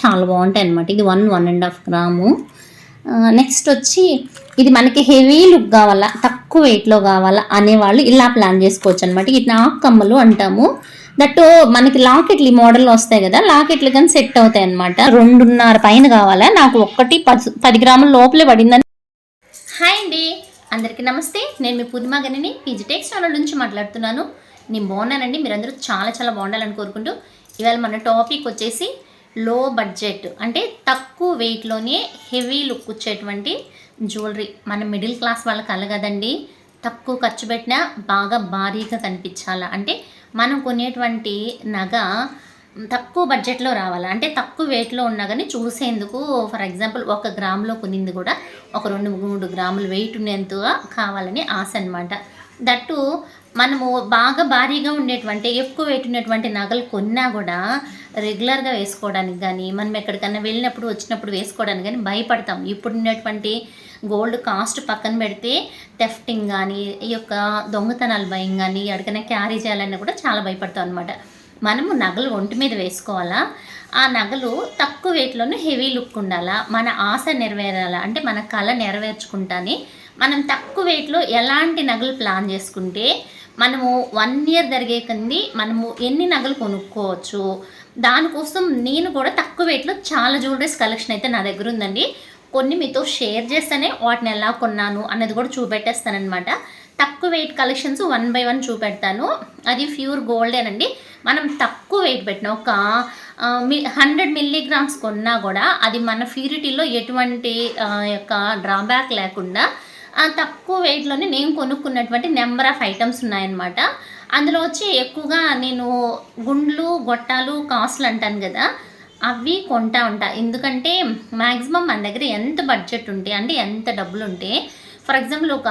చాలా బాగుంటాయి అనమాట ఇది one one and half gram next వచ్చి ఇది మనకి హెవీ లుక్ కావాలా తక్కువ వెయిట్లో కావాలా అనేవాళ్ళు ఇలా ప్లాన్ చేసుకోవచ్చు అనమాట ఇది నాకు కమ్మలు అంటాము. దట్ మనకి లాకెట్లు ఈ మోడల్లో వస్తాయి కదా లాకెట్లు కానీ సెట్ అవుతాయి అనమాట రెండున్నర పైన కావాలా నాకు ఒక్కటి పది పది గ్రాముల లోపలే పడిందని. హాయ్ అండి అందరికీ నమస్తే. నేను మీ పుదిమా గనిని పీజీ ఛానల్ నుంచి మాట్లాడుతున్నాను. నేను బాగున్నానండి మీరందరూ చాలా చాలా బాగుండాలని కోరుకుంటూ. ఇవాళ మన టాపిక్ వచ్చేసి లో బడ్జెట్ అంటే తక్కువ వెయిట్లోనే హెవీ లుక్ వచ్చేటువంటి జ్యువెలరీ మన మిడిల్ క్లాస్ వాళ్ళకి అలగదండి. తక్కువ ఖర్చు పెట్టినా బాగా భారీగా కనిపించాలా? అంటే మనం కొనేటువంటి నగ తక్కువ బడ్జెట్లో రావాలి? అంటే తక్కువ వెయిట్లో ఉన్నా కానీ చూసేందుకు ఫర్ ఎగ్జాంపుల్ ఒక గ్రాములో కొనింది కూడా ఒక రెండు మూడు గ్రాములు వెయిట్ ఉండేంతగా కావాలని ఆశ అనమాట దట్టు మనము బాగా భారీగా ఉండేటువంటి ఎక్కువ వెయిట్ ఉన్నటువంటి నగలు కొన్నా కూడా రెగ్యులర్గా వేసుకోవడానికి కానీ మనం ఎక్కడికన్నా వెళ్ళినప్పుడు వచ్చినప్పుడు వేసుకోవడానికి కానీ భయపడతాం. ఇప్పుడు ఉన్నటువంటి గోల్డ్ కాస్ట్ పక్కన పెడితే టెఫ్టింగ్ కానీ ఈ యొక్క దొంగతనాలు భయం కానీ ఎక్కడికైనా క్యారీ చేయాలన్నా కూడా చాలా భయపడతాం అనమాట మనము నగలు ఒంటి మీద వేసుకోవాలా? ఆ నగలు తక్కువ వెయిట్లోనే హెవీ లుక్ ఉండాలా? మన ఆశ నెరవేరాలా? అంటే మన కళ నెరవేర్చుకుంటానే మనం తక్కువ వెయిట్లో ఎలాంటి నగలు ప్లాన్ చేసుకుంటే మనము వన్ ఇయర్ జరిగే కంది మనము ఎన్ని నగలు కొనుక్కోవచ్చు. దానికోసం నేను కూడా తక్కువ వెయిట్లో చాలా జ్యువెలరీస్ కలెక్షన్ అయితే నా దగ్గర ఉందండి. కొన్ని మీతో షేర్ చేస్తేనే వాటిని ఎలా కొన్నాను అన్నది కూడా చూపెట్టేస్తానమాట తక్కువ weight collections one by one చూపెడతాను. అది ప్యూర్ గోల్డేనండి మనం తక్కువ వెయిట్ పెట్టిన ఒక హండ్రెడ్ మిల్లీగ్రామ్స్ కొన్నా కూడా అది మన ప్యూరిటీలో ఎటువంటి యొక్క డ్రాబ్యాక్ లేకుండా ఆ, తక్కువ వెయిట్లోనే నేను కొనుక్కున్నటువంటి నెంబర్ ఆఫ్ ఐటమ్స్ ఉన్నాయన్నమాట. అందులో వచ్చి ఎక్కువగా నేను గుండ్లు గొట్టాలు కాస్ట్లు అంటాను కదా అవి కొంటా ఉంటా. ఎందుకంటే మ్యాక్సిమం మన దగ్గర ఎంత బడ్జెట్ ఉంటే అంటే ఎంత డబ్బులు ఉంటే ఫర్ ఎగ్జాంపుల్ ఒక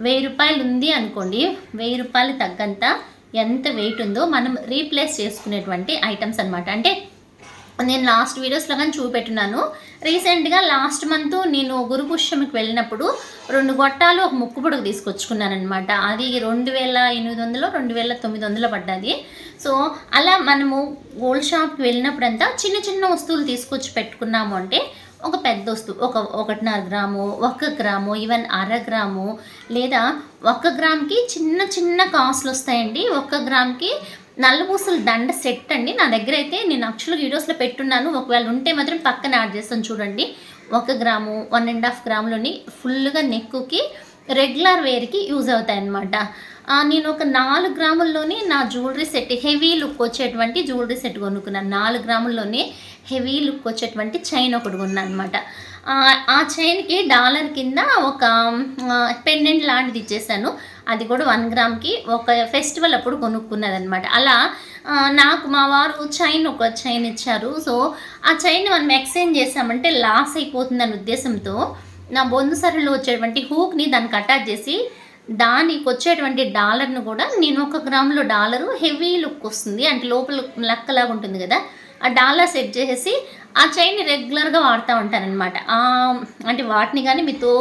వెయ్యి రూపాయలు ఉంది అనుకోండి వెయ్యి రూపాయలు తగ్గంత ఎంత వెయిట్ ఉందో మనం రీప్లేస్ చేసుకునేటువంటి ఐటమ్స్ అనమాట అంటే నేను లాస్ట్ వీడియోస్లో కానీ చూపెట్టున్నాను రీసెంట్గా లాస్ట్ మంత్ నేను గురుపుష్యమికి వెళ్ళినప్పుడు రెండు గొట్టాలు ఒక ముక్కు పొడుగు తీసుకొచ్చుకున్నాను అనమాట అది రెండు వేల ఎనిమిది వందలు రెండు వేల తొమ్మిది వందలు పడ్డది. సో అలా మనము గోల్డ్ షాప్కి వెళ్ళినప్పుడంతా చిన్న చిన్న వస్తువులు తీసుకొచ్చి పెట్టుకున్నాము అంటే ఒక పెద్ద వస్తువు ఒక ఒకటిన్నర గ్రాము ఒక గ్రాము ఈవెన్ అర గ్రాము లేదా ఒక గ్రామ్కి చిన్న చిన్న కాస్ట్లు వస్తాయండి ఒక గ్రామ్కి నల్లపూసల దండ సెట్ అండి. నా దగ్గర అయితే నేను యాక్చువల్గా వీడియోస్లో పెట్టున్నాను. ఒకవేళ ఉంటే మాత్రం పక్కన యాడ్ చేస్తాను చూడండి. ఒక గ్రాము వన్ అండ్ హాఫ్ గ్రాములోని ఫుల్గా నెక్కుకి రెగ్యులర్ వేర్కి యూజ్ అవుతాయి అన్నమాట నేను ఒక నాలుగు గ్రాముల్లోనే నా జ్యువెలరీ సెట్ హెవీ లుక్ వచ్చేటువంటి జ్యువెలరీ సెట్ కొనుక్కున్నాను. నాలుగు గ్రాముల్లోనే హెవీ లుక్ వచ్చేటువంటి చైన్ ఒకటి కొన్నాను అనమాట ఆ చైన్కి డాలర్ కింద ఒక పెండెంట్ లాంటిది ఇచ్చేసాను. అది కూడా వన్ గ్రామ్కి. ఒక ఫెస్టివల్ అప్పుడు కొనుక్కున్నది అనమాట అలా నాకు మా వారు చైన్ ఒక చైన్ ఇచ్చారు. సో ఆ చైన్ మనం ఎక్స్చేంజ్ చేసామంటే లాస్ అయిపోతుందనే ఉద్దేశంతో నా బొందు సరిలో వచ్చేటువంటి హూక్ని దానికి అటాచ్ చేసి దానికి వచ్చేటువంటి డాలర్ను కూడా నేను ఒక గ్రాములో డాలరు హెవీ లుక్ వస్తుంది. అంటే లోపల లక్కలాగా ఉంటుంది కదా. ఆ డాలా సెట్ చేసేసి ఆ చైన్ని రెగ్యులర్గా వాడుతూ ఉంటానన్నమాట. అంటే వాటిని కానీ మీతో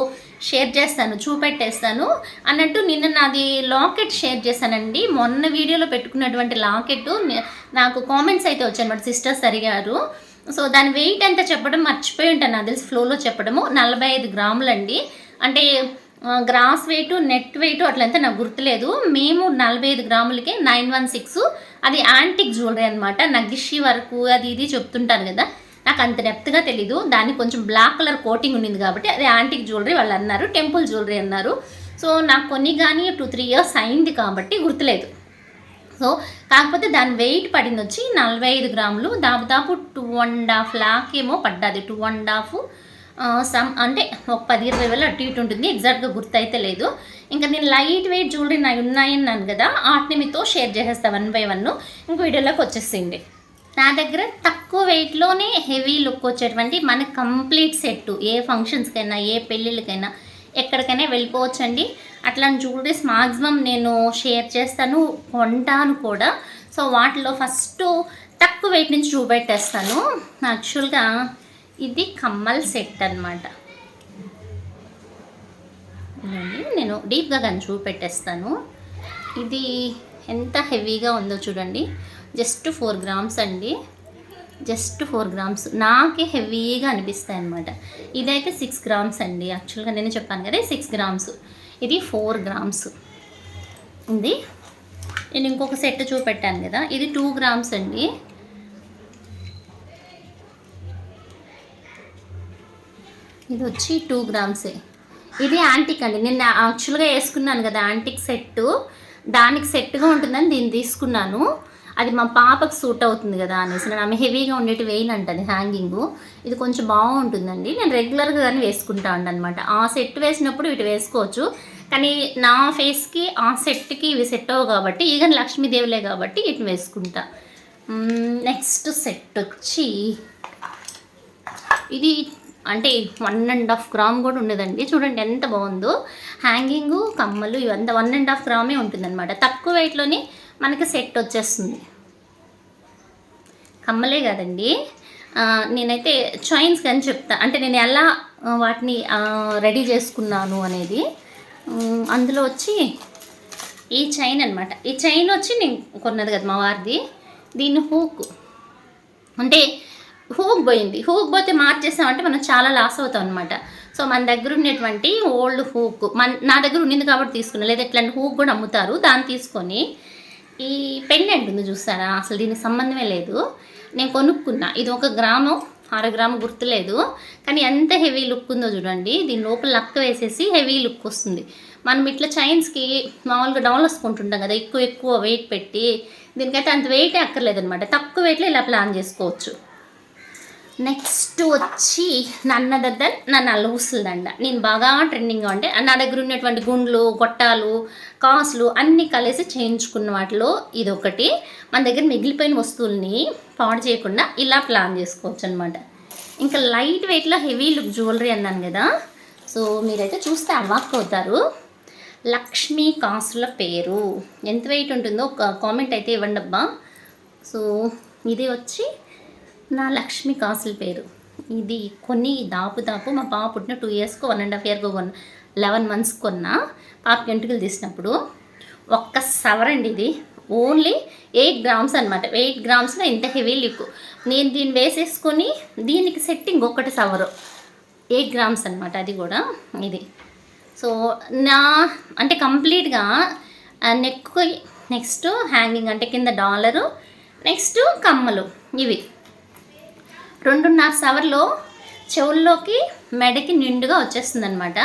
షేర్ చేస్తాను చూపెట్టేస్తాను. అన్నట్టు నిన్న నాది లాకెట్ షేర్ చేశానండి. మొన్న వీడియోలో పెట్టుకున్నటువంటి లాకెట్ నాకు కామెంట్స్ అయితే వచ్చాయన్నమాట సిస్టర్స్ అడిగారు సో దాని వెయిట్ ఎంత చెప్పడం మర్చిపోయి ఉంటాను. నాకు తెలిసి ఫ్లోలో చెప్పడము నలభై ఐదు గ్రాములండి. అంటే గ్రాస్ వెయిట్ నెట్ వెయిట్ అట్లంతా నాకు గుర్తులేదు. మేము నలభై ఐదు గ్రాములకే నైన్ వన్ సిక్స్. అది యాంటిక్ జ్యువెలరీ అనమాట నగిషి వరకు అది ఇది చెప్తుంటారు కదా. నాకు అంత డెప్త్గా తెలీదు. దాన్ని కొంచెం బ్లాక్ కలర్ కోటింగ్ ఉండింది కాబట్టి అది యాంటిక్ జ్యువెలరీ వాళ్ళు అన్నారు. టెంపుల్ జ్యువెలరీ అన్నారు. సో నాకు కొన్ని కానీ టూ త్రీ ఇయర్స్ అయింది కాబట్టి గుర్తులేదు. సో కాకపోతే దాని వెయిట్ పడింది వచ్చి నలభై ఐదు గ్రాములు. దాదాపు టూ అండ్ హాఫ్ లాక్ ఏమో పడ్డది. టూ అండ్ హాఫ్ సమ్ అంటే ఒక పది ఇరవై వేలు అటు ఇటు ఉంటుంది. ఎగ్జాక్ట్గా గుర్తయితే లేదు. ఇంకా నేను లైట్ వెయిట్ జ్యువెలరీ నా ఉన్నాయన్నాను కదా వాటిని మీతో షేర్ చేసేస్తా వన్ బై వన్ ఇంక వీడియోలోకి వచ్చేసింది నా దగ్గర తక్కువ వెయిట్లోనే హెవీ లుక్ వచ్చేటువంటి మన కంప్లీట్ సెట్ ఏ ఫంక్షన్స్కైనా ఏ పెళ్ళిళ్ళకైనా ఎక్కడికైనా వెళ్ళిపోవచ్చండి. అట్లాంటి జ్యువెలరీస్ మాక్సిమం నేను షేర్ చేస్తాను కొంటాను కూడా. సో వాటిలో ఫస్ట్ తక్కువ వెయిట్ నుంచి చూపెట్టేస్తాను. యాక్చువల్గా ఇది కమ్మల్ సెట్ అన్నమాట. నేను డీప్గా కానీ చూపెట్టేస్తాను. ఇది ఎంత హెవీగా ఉందో చూడండి. జస్ట్ ఫోర్ గ్రామ్స్ అండి. Just four grams. నాకే హెవీగా అనిపిస్తాయి అనమాట ఇదైతే సిక్స్ గ్రామ్స్ అండి. యాక్చువల్గా నేను చెప్పాను కదా సిక్స్ గ్రామ్స్. ఇది ఫోర్ గ్రామ్స్. ఉంది. నేను ఇంకొక సెట్ చూపెట్టాను కదా. ఇది టూ గ్రామ్స్ అండి. ఇది వచ్చి టూ గ్రామ్సే ఇది యాంటిక్ అండి. నేను యాక్చువల్గా వేసుకున్నాను కదా యాంటిక్ సెట్ దానికి సెట్గా ఉంటుందని దీన్ని తీసుకున్నాను. అది మా పాపకు సూట్ అవుతుంది కదా అనేసి. నేను ఆమె హెవీగా ఉండేటి అంటది హ్యాంగింగ్ ఇది కొంచెం బాగుంటుందండి. నేను రెగ్యులర్గా కానీ వేసుకుంటా అనమాట ఆ సెట్ వేసినప్పుడు ఇటు వేసుకోవచ్చు. కానీ నా ఫేస్కి ఆ సెట్కి ఇవి సెట్ అవ్వవు కాబట్టి ఈగన్ లక్ష్మీదేవులే కాబట్టి ఇటు వేసుకుంటా. నెక్స్ట్ సెట్ వచ్చి ఇది అంటే వన్ అండ్ హాఫ్ గ్రామ్ కూడా ఉండదండి. చూడండి ఎంత బాగుందో. హ్యాంగింగ్ కమ్మలు ఇవంతా వన్ అండ్ హాఫ్ గ్రామే ఉంటుందన్నమాట. తక్కువ వెయిట్లోని మనకి సెట్ వచ్చేస్తుంది. కమ్మలే కదండి. నేనైతే చైన్స్ కానీ చెప్తా. అంటే నేను ఎలా వాటిని రెడీ చేసుకున్నాను అనేది అందులో వచ్చి ఈ చైన్ అనమాట ఈ చైన్ వచ్చి నేను కొన్నది కదా మా వారిది. దీన్ని హూక్ అంటే హూక్ పోయింది. హూక్ పోతే మార్చేసామంటే మనం చాలా లాస్ అవుతాం అనమాట సో మన దగ్గర ఉన్నటువంటి ఓల్డ్ హూక్ మన నా దగ్గర ఉండింది కాబట్టి తీసుకున్నా. లేదా ఇట్లాంటి హూక్ కూడా అమ్ముతారు. దాన్ని తీసుకొని ఈ పెండెంట్ ఉంది చూస్తారా అసలు దీనికి సంబంధమే లేదు. నేను కొనుక్కున్నా. ఇది ఒక గ్రాము అర గ్రాము గుర్తులేదు కానీ ఎంత హెవీ లుక్ ఉందో చూడండి. దీని లోపల లక్క వేసేసి హెవీ లుక్ వస్తుంది. మనం ఇట్లా చైన్స్కి మామూలుగా డౌన్లోడ్స్ కొంటుంటాం కదా. ఎక్కువ ఎక్కువ వెయిట్ పెట్టి దీనికైతే అంత వెయిటే అక్కర్లేదనమాట తక్కువ వెయిట్లో ఇలా ప్లాన్ చేసుకోవచ్చు. నెక్స్ట్ వచ్చి నన్న దగ్గర నన్ను నల్లూసుల దండ. నేను బాగా ట్రెండింగ్గా ఉంటే నా దగ్గర ఉన్నటువంటి గుండ్లు గొట్టాలు కాసులు అన్నీ కలిసి చేయించుకున్న వాటిలో ఇది ఒకటి మన దగ్గర మిగిలిపోయిన వస్తువుల్ని పాడు చేయకుండా ఇలా ప్లాన్ చేసుకోవచ్చు అనమాట ఇంకా లైట్ వెయిట్లో హెవీ లుక్ జ్యువెలరీ అన్నాను కదా. సో మీరైతే చూస్తే అవాక్ అవుతారు. లక్ష్మీ కాసుల పేరు. ఎంత వెయిట్ ఉంటుందో ఒక కామెంట్ అయితే ఇవ్వండి అబ్బా సో ఇది వచ్చి నా లక్ష్మి కాసుల పేరు. ఇది కొన్ని దాపు దాపు మా పాప పుట్టిన టూ ఇయర్స్కి వన్ అండ్ హాఫ్ ఇయర్కు కొన్న లెవెన్ మంత్స్ కొన్నా. పాప ఎంటుకలు తీసినప్పుడు ఒక్క సవరండి ఇది. ఓన్లీ ఎయిట్ గ్రామ్స్ అనమాట ఎయిట్ గ్రామ్స్లో ఇంత హెవీ లిక్ నేను దీన్ని వేసేసుకొని దీనికి సెట్టింగ్ ఒక్కటి సవరు. ఎయిట్ గ్రామ్స్ అనమాట అది కూడా ఇది. సో నా అంటే కంప్లీట్గా నెక్ నెక్స్ట్ హ్యాంగింగ్ అంటే కింద డాలరు నెక్స్ట్ కమ్మలు ఇవి. రెండున్నర సవర్లో చెవుల్లోకి మెడకి నిండుగా వచ్చేస్తుంది అనమాట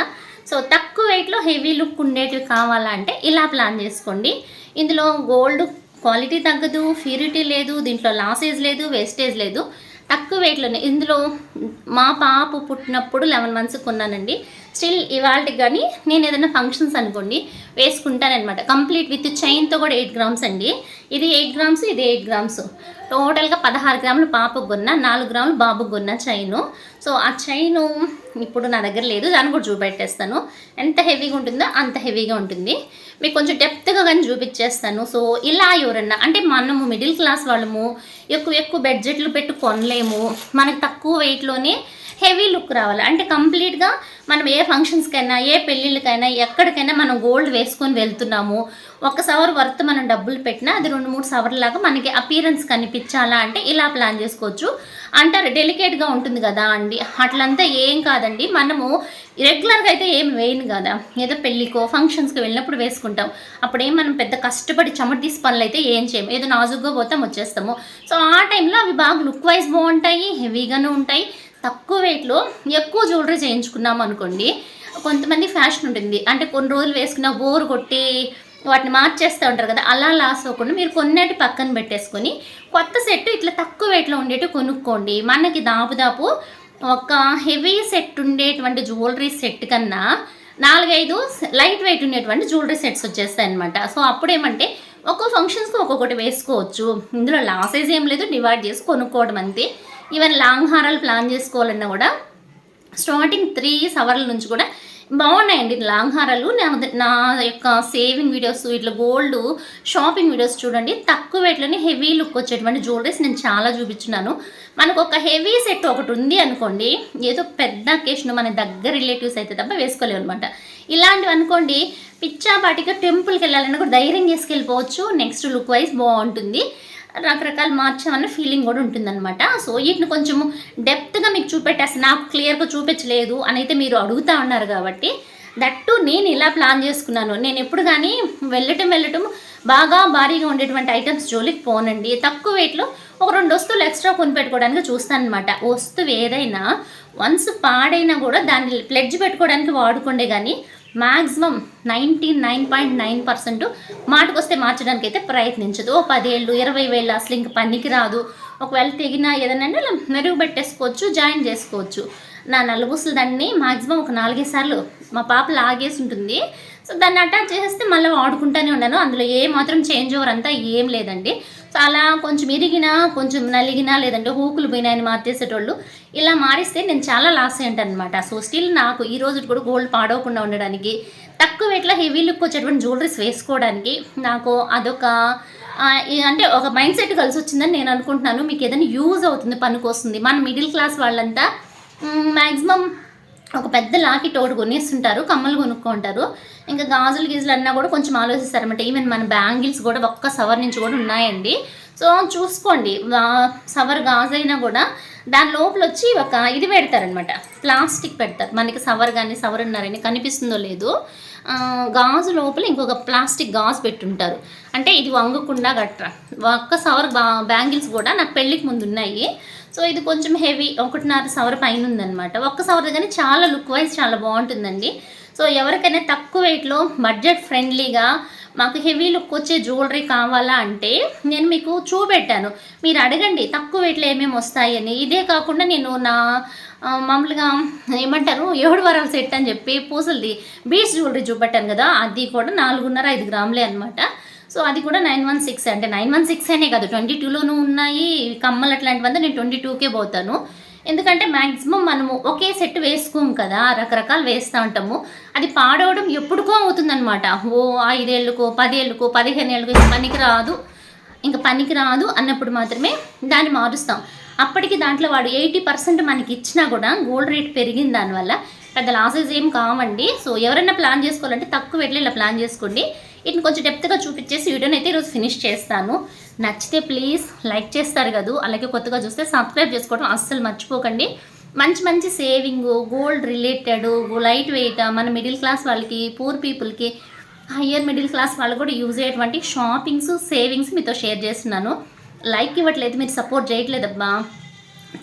సో తక్కువ వెయిట్లో హెవీ లుక్ ఉండేటివి కావాలంటే ఇలా ప్లాన్ చేసుకోండి. ఇందులో గోల్డ్ క్వాలిటీ తగ్గదు ప్యూరిటీ లేదు దీంట్లో లాసేజ్ లేదు వేస్టేజ్ లేదు. తక్కువ వెయిట్లోనే ఇందులో మా పాప పుట్టినప్పుడు లెవెన్ మంత్స్ కొన్నానండి. స్టిల్ ఇవాళకి కానీ నేను ఏదైనా ఫంక్షన్స్ అనుకోండి వేసుకుంటానమాట కంప్లీట్ విత్ చైన్తో కూడా ఎయిట్ గ్రామ్స్ అండి. ఇది ఎయిట్ గ్రామ్స్ ఇది ఎయిట్ గ్రామ్స్ టోటల్గా పదహారు గ్రాములు పాపకు కొన్న నాలుగు గ్రాములు బాబుకు కొన్న చైను సో ఆ చైను ఇప్పుడు నా దగ్గర లేదు. దాన్ని కూడా చూపెట్టేస్తాను. ఎంత హెవీగా ఉంటుందో అంత హెవీగా ఉంటుంది. మీకు కొంచెం డెప్త్గా కానీ చూపించేస్తాను సో ఇలా ఎవరన్నా అంటే మనము మిడిల్ క్లాస్ వాళ్ళము ఎక్కువ ఎక్కువ బడ్జెట్లు పెట్టి కొనలేము. మనకు తక్కువ వెయిట్లోనే హెవీ లుక్ రావాలి. అంటే కంప్లీట్గా మనం ఏ ఫంక్షన్స్కైనా ఏ పెళ్ళిళ్ళకైనా ఎక్కడికైనా మనం గోల్డ్ వేసుకొని వెళ్తున్నాము. ఒక సవర్ వర్త్ మనం డబ్బులు పెట్టినా అది రెండు మూడు సవర్లాగా మనకి అపీరెన్స్ కనిపించాలా అంటే ఇలా ప్లాన్ చేసుకోవచ్చు. అంటారు డెలికేట్గా ఉంటుంది కదా అండి. అట్లంతా ఏం కాదండి. మనము రెగ్యులర్గా అయితే ఏం వేయను కదా. ఏదో పెళ్ళికో ఫంక్షన్స్కి వెళ్ళినప్పుడు వేసుకుంటాం. అప్పుడేం మనం పెద్ద కష్టపడి చెమట తీసి పనులు అయితే ఏం చేయము. ఏదో నాజుగ్గా పోతాం వచ్చేస్తాము. సో ఆ టైంలో అవి బాగా లుక్ వైజ్ బాగుంటాయి హెవీగాను ఉంటాయి. తక్కువ వెయిట్లో ఎక్కువ జ్యువెలరీ చేయించుకున్నాం అనుకోండి కొంతమంది ఫ్యాషన్ ఉంటుంది. అంటే కొన్ని రోజులు వేసుకున్న బోర్ కొట్టి వాటిని మార్చేస్తూ ఉంటారు కదా అలా లాస్ అవ్వకుండా మీరు కొన్నటి పక్కన పెట్టేసుకొని కొత్త సెట్ ఇట్లా తక్కువ వెయిట్లో ఉండేటి కొనుక్కోండి. మనకి దాపుదాపు ఒక హెవీ సెట్ ఉండేటువంటి జ్యువెలరీ సెట్ కన్నా నాలుగైదు లైట్ వెయిట్ ఉండేటువంటి జ్యువెలరీ సెట్స్ వచ్చేస్తాయి అనమాట సో అప్పుడు ఏమంటే ఒక్కో ఫంక్షన్స్కి ఒక్కొక్కటి వేసుకోవచ్చు. ఇందులో లాసెస్ ఏం లేదు డివైడ్ చేసి కొనుక్కోవడం అంతే. ఈవెన్ లాంగ్ హారాలు ప్లాన్ చేసుకోవాలన్నా కూడా స్టార్టింగ్ త్రీ సవర్ల నుంచి కూడా బాగున్నాయండి లాంగ్ హారాలు నా నా యొక్క సేవింగ్ వీడియోస్ ఇట్లా గోల్డ్ షాపింగ్ వీడియోస్ చూడండి. తక్కువ వెయిట్లోనే హెవీ లుక్ వచ్చేటువంటి జ్యువెలరీస్ నేను చాలా చూపించున్నాను. మనకు ఒక హెవీ సెట్ ఒకటి ఉంది అనుకోండి ఏదో పెద్ద అకేషన్ మన దగ్గర రిలేటివ్స్ అయితే తప్ప వేసుకోలేము అనమాట ఇలాంటివి అనుకోండి పిచ్చాపాటిగా టెంపుల్కి వెళ్ళాలన్నా కూడా ధైర్యం చేసుకెళ్ళిపోవచ్చు. నెక్స్ట్ లుక్ వైజ్ బాగుంటుంది. రకరకాలు మార్చామన్న ఫీలింగ్ కూడా ఉంటుందన్నమాట. సో వీటిని కొంచెము డెప్త్గా మీకు చూపెట్టేసి నాకు క్లియర్గా చూపించలేదు అని అయితే మీరు అడుగుతా ఉన్నారు కాబట్టి దట్టు నేను ఇలా ప్లాన్ చేసుకున్నాను. నేను ఎప్పుడు కానీ వెళ్ళటం వెళ్ళటం బాగా భారీగా ఉండేటువంటి ఐటమ్స్ జోలికి పోనండి. తక్కువ వెయిట్లో ఒక రెండు వస్తువులు ఎక్స్ట్రా కొనిపెట్టుకోవడానికి చూస్తాను అనమాట వస్తువు ఏదైనా వన్స్ పాడైనా కూడా దాన్ని ప్లెడ్జ్ పెట్టుకోవడానికి వాడుకోండే కానీ maximum ninety nine point nine percent మాటకొస్తే మార్చడానికి అయితే ప్రయత్నించదు. ఓ పదేళ్ళు ఇరవై వేలు అసలు ఇంక పనికి రాదు. ఒకవేళ తెగినా ఏదైనా ఇలా జాయిన్ చేసుకోవచ్చు. నా నలుగుసులు దాన్ని మాక్సిమం ఒక నాలుగైదు సార్లు మా పాప లాగేసి ఉంటుంది సో దాన్ని అటాచ్ చేసేస్తే మళ్ళీ వాడుకుంటూనే ఉన్నాను. అందులో ఏ మాత్రం చేంజ్ ఓవర్ అంతా ఏం లేదండి. సో అలా కొంచెం ఇరిగినా కొంచెం నలిగినా లేదంటే హూకులు పోయినాయని మార్చేసేటోళ్ళు ఇలా మారిస్తే నేను చాలా లాస్ అయ్యాను అనమాట సో స్టిల్ నాకు ఈ రోజు కూడా గోల్డ్ పాడవకుండా ఉండడానికి తక్కువ ఎట్లా హెవీ లుక్ వచ్చేటువంటి జ్యువెలరీస్ వేసుకోవడానికి నాకు అదొక అంటే ఒక మైండ్ సెట్ కలిసి వచ్చిందని నేను అనుకుంటున్నాను. మీకు ఏదైనా యూజ్ అవుతుంది పనికొస్తుంది మన మిడిల్ క్లాస్ వాళ్ళంతా మ్యాక్సిమం ఒక పెద్ద లాకెట్ ఒకటి కొనేస్తుంటారు కమ్మలు కొనుక్కుంటారు. ఇంకా గాజులు గీజులు అన్నా కూడా కొంచెం ఆలోచిస్తారనమాట ఈవెన్ మన బ్యాంగిల్స్ కూడా ఒక్క సవర్ నుంచి కూడా ఉన్నాయండి. సో చూసుకోండి. సవర్ గాజు అయినా కూడా దాని లోపల వచ్చి ఒక ఇది పెడతారనమాట ప్లాస్టిక్ పెడతారు. మనకి సవర్ కానీ సవర్ ఉన్నారని కనిపిస్తుందో లేదు. గాజు లోపల ఇంకొక ప్లాస్టిక్ గాజు పెట్టుంటారు. అంటే ఇది వంగకుండా గట్రా. ఒక్క సవర్ బా బ్యాంగిల్స్ కూడా నాకు పెళ్ళికి ముందు ఉన్నాయి సో ఇది కొంచెం హెవీ ఒకటిన్నర సవర్ పైన ఉందన్నమాట ఒక్క సవర్ కానీ చాలా లుక్ వైజ్ చాలా బాగుంటుందండి. సో ఎవరికైనా తక్కువ వెయిట్లో బడ్జెట్ ఫ్రెండ్లీగా మాకు హెవీ లుక్ వచ్చే జ్యువెలరీ కావాలా అంటే నేను మీకు చూపెట్టాను. మీరు అడగండి తక్కువ వెయిట్లో ఏమేమి వస్తాయని. ఇదే కాకుండా నేను నా మామూలుగా ఏమంటారు? ఏడు వారాల సెట్ అని చెప్పి పూసలది బీచ్ జ్యువెలరీ చూపెట్టాను కదా అది కూడా నాలుగున్నర ఐదు గ్రాములే అనమాట సో అది కూడా నైన్ వన్ సిక్స్ అంటే నైన్ వన్ సిక్స్ అనే కాదు ట్వంటీ టూలోనూ ఉన్నాయి కమ్మలు అట్లాంటివంతా నేను ట్వంటీ టూకే పోతాను. ఎందుకంటే మ్యాక్సిమం మనము ఒకే సెట్ వేసుకోము కదా రకరకాలు వేస్తూ ఉంటాము. అది పాడవడం ఎప్పుడుకో అవుతుందన్నమాట. ఓ ఐదేళ్ళకో పదేళ్ళకో పదిహేను ఏళ్ళకో ఇంకా పనికి రాదు ఇంకా పనికి రాదు అన్నప్పుడు మాత్రమే దాన్ని మారుస్తాం. అప్పటికి దాంట్లో వాడు ఎయిటీ పర్సెంట్ మనకి ఇచ్చినా కూడా గోల్డ్ రేట్ పెరిగింది దానివల్ల పెద్ద లాసెస్ ఏం కావండి. సో ఎవరైనా ప్లాన్ చేసుకోవాలంటే తక్కువ వెళ్ళి ఇలా ప్లాన్ చేసుకోండి. వీటిని కొంచెం డెప్త్గా చూపించేసి వీడియోని అయితే ఈరోజు ఫినిష్ చేస్తాను. నచ్చితే ప్లీజ్ లైక్ చేస్తారు కదా. అలాగే కొత్తగా చూస్తే సబ్స్క్రైబ్ చేసుకోవడం అస్సలు మర్చిపోకండి. మంచి మంచి saving gold related light weight మన మిడిల్ క్లాస్ వాళ్ళకి పూర్ పీపుల్కి హయ్యర్ మిడిల్ క్లాస్ వాళ్ళు కూడా యూజ్ అయ్యేటువంటి షాపింగ్స్ సేవింగ్స్ మీతో షేర్ చేస్తున్నాను. లైక్ ఇవ్వట్లేదు మీరు సపోర్ట్ చేయట్లేదబ్బా.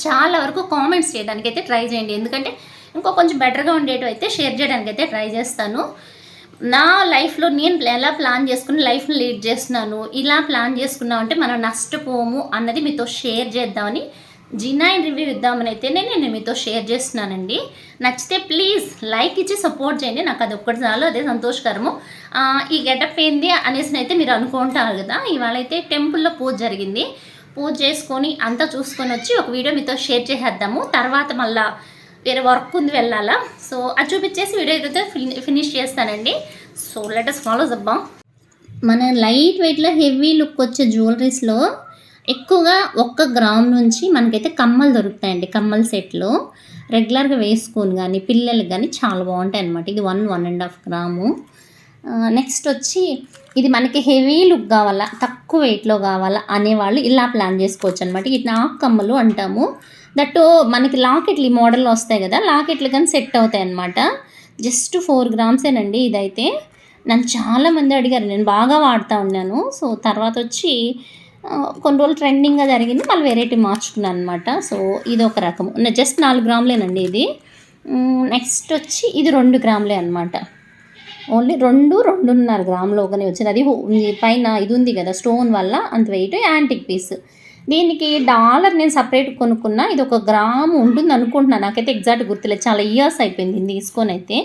చాలా వరకు కామెంట్స్ చేయడానికి అయితే ట్రై చేయండి. ఎందుకంటే ఇంకో కొంచెం బెటర్గా ఉండేటివి అయితే షేర్ చేయడానికి అయితే ట్రై చేస్తాను. నా లైఫ్లో నేను ఎలా ప్లాన్ చేసుకుని లైఫ్ని లీడ్ చేస్తున్నాను ఇలా ప్లాన్ చేసుకున్నామంటే మనం నష్టపోము అన్నది మీతో షేర్ చేద్దామని జినైన్ రివ్యూ ఇద్దామని అయితేనే నేను మీతో షేర్ చేస్తున్నానండి. నచ్చితే ప్లీజ్ లైక్ ఇచ్చి సపోర్ట్ చేయండి. నాకు అది ఒక్కటి చాలు అదే సంతోషకరము. ఈ గెటప్ ఏంది అనేసి అయితే మీరు అనుకుంటారు కదా. ఇవాళ అయితే టెంపుల్లో పూజ జరిగింది. పూజ చేసుకొని అంతా చూసుకొని వచ్చి ఒక వీడియో మీతో షేర్ చేసేద్దాము. తర్వాత మళ్ళా వేరే వర్క్ ఉంది వెళ్ళాలా. సో అది చూపించేసి వీడియో అయితే ఫిని- ఫినిష్ చేస్తానండి. సో లెటస్ ఫాలో అబ్బా మన లైట్ వెయిట్లో హెవీ లుక్ వచ్చే జ్యువెలరీస్లో ఎక్కువగా ఒక్క గ్రామ్ నుంచి మనకైతే కమ్మలు దొరుకుతాయండి. కమ్మల సెట్లు రెగ్యులర్గా వేసుకొని కానీ పిల్లలకి కానీ చాలా బాగుంటాయి అనమాట ఇది one one and half gram. Next వచ్చి ఇది మనకి హెవీ లుక్ కావాలా తక్కువ వెయిట్లో కావాలా అనేవాళ్ళు ఇలా ప్లాన్ చేసుకోవచ్చు అనమాట ఇది నాక్ కమ్మలు అంటాము. దట్ మనకి లాకెట్లు ఈ మోడల్ వస్తాయి కదా లాకెట్లు కానీ సెట్ అవుతాయి అనమాట జస్ట్ ఫోర్ గ్రామ్సేనండి ఇదైతే. నన్ను చాలామంది అడిగారు నేను బాగా వాడుతూ ఉన్నాను. సో తర్వాత వచ్చి కొన్ని రోజులు ట్రెండింగ్గా జరిగింది. మళ్ళీ వెరైటీ మార్చుకున్నాను అనమాట సో ఇది ఒక రకము జస్ట్ నాలుగు గ్రాములేనండి ఇది. నెక్స్ట్ వచ్చి ఇది రెండు గ్రాములే అనమాట ఓన్లీ రెండు రెండున్నర గ్రాములోగానే వచ్చింది. అది పైన ఇది ఉంది కదా స్టోన్ వల్ల అంత వెయిట్ యాంటిక్ పీస్. దీనికి డాలర్ నేను సపరేట్ కొనుక్కున్నా. ఇది ఒక గ్రాము ఉంటుంది అనుకుంటున్నాను నాకైతే ఎగ్జాక్ట్ గుర్తులేదు. చాలా ఇయర్స్ అయిపోయింది ఇది తీసుకొని అయితే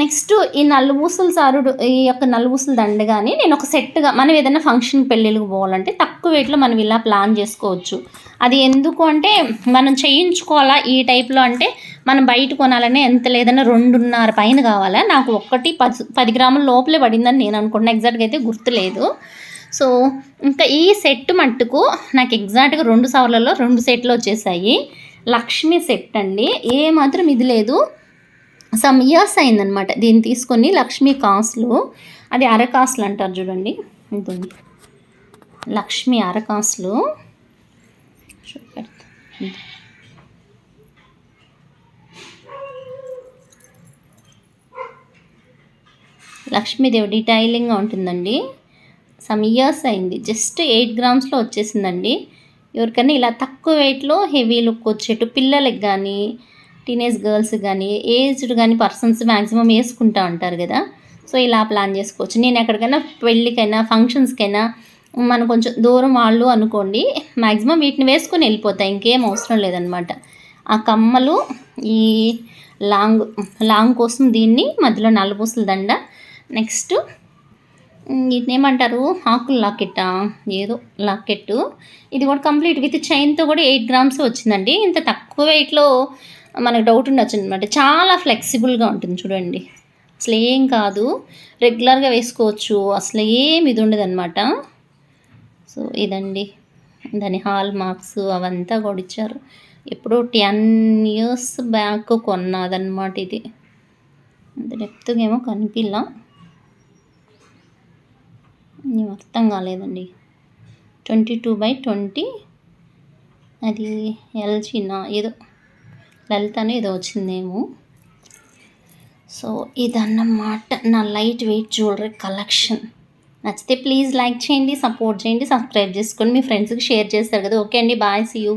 నెక్స్ట్ ఈ నలుబూసల సారుడు ఈ యొక్క నలుబూసల దండ కానీ నేను ఒక సెట్గా మనం ఏదైనా ఫంక్షన్ పెళ్ళిళ్ళకి పోవాలంటే తక్కువ వెయిట్లో మనం ఇలా ప్లాన్ చేసుకోవచ్చు. అది ఎందుకు అంటే మనం చేయించుకోవాలా ఈ టైప్లో అంటే మనం బయట కొనాలని ఎంత లేదన్నా రెండున్నర పైన కావాలా? నాకు ఒక్కటి పది పది గ్రాముల లోపలే పడిందని నేను అనుకుంటున్నా. ఎగ్జాక్ట్గా అయితే గుర్తులేదు. సో ఇంకా ఈ సెట్ మట్టుకు నాకు ఎగ్జాక్ట్గా రెండు సవర్లలో రెండు సెట్లు వచ్చేసాయి. లక్ష్మి సెట్ అండి. ఏ మాత్రం ఇది లేదు. సమ్ ఇయర్స్ అయిందనమాట దీన్ని తీసుకొని లక్ష్మీ కాసులు అది అరకాసులు అంటారు చూడండి. ఇది లక్ష్మీ లక్ష్మి అరకాసులు లక్ష్మీదేవి డీటైలింగ్గా ఉంటుందండి. సమ్ ఇయర్స్ అయింది. జస్ట్ ఎయిట్ గ్రామ్స్లో వచ్చేసిందండి. ఎవరికైనా ఇలా తక్కువ వెయిట్లో హెవీ లుక్ వచ్చేట్టు పిల్లలకి కానీ టీనేజ్ గర్ల్స్ కానీ ఏజ్డ్ కానీ పర్సన్స్ మ్యాక్సిమం వేసుకుంటా ఉంటారు కదా. సో ఇలా ప్లాన్ చేసుకోవచ్చు. నేను ఎక్కడికైనా పెళ్ళికైనా ఫంక్షన్స్కైనా మనం కొంచెం దూరం వాళ్ళు అనుకోండి మ్యాక్సిమం వీటిని వేసుకొని వెళ్ళిపోతాయి ఇంకేం అవసరం లేదనమాట. ఆ కమ్మలు ఈ లాంగ్ లాంగ్ కోసం దీన్ని మధ్యలో నల్లపూసల దండ నెక్స్ట్ వీటిని ఏమంటారు? ఆకులు లాకెట్టా ఏదో లాకెట్టు. ఇది కూడా కంప్లీట్ విత్ చైన్తో కూడా ఎయిట్ గ్రామ్స్ వచ్చిందండి. ఇంత తక్కువ వెయిట్లో మనకు డౌట్ ఉండొచ్చు అనమాట చాలా ఫ్లెక్సిబుల్గా ఉంటుంది చూడండి. అసలు ఏం కాదు. రెగ్యులర్గా వేసుకోవచ్చు. అసలు ఏమి ఇది ఉండదు అనమాట సో ఇదండి. దాని హాల్ మార్క్స్ అవంతా కూడా ఇచ్చారు. ఎప్పుడో టెన్ ఇయర్స్ బ్యాక్ కొన్నదన్నమాట ఇది. అంత డెప్త్గా ఏమో కనిపిల్లా నీకు అర్థం కాలేదండి. ట్వంటీ టూ బై ట్వంటీ అది ఎల్జీనా ఏదో వెళ్తాను ఏదో వచ్చిందేమో. సో ఇదన్నమాట నా లైట్ వెయిట్ జ్యువెలరీ కలెక్షన్. నచ్చితే ప్లీజ్ లైక్ చేయండి సపోర్ట్ చేయండి సబ్స్క్రైబ్ చేసుకోండి. మీ ఫ్రెండ్స్కి షేర్ చేస్తారు కదా. ఓకే అండి బాయ్ సీ యూ.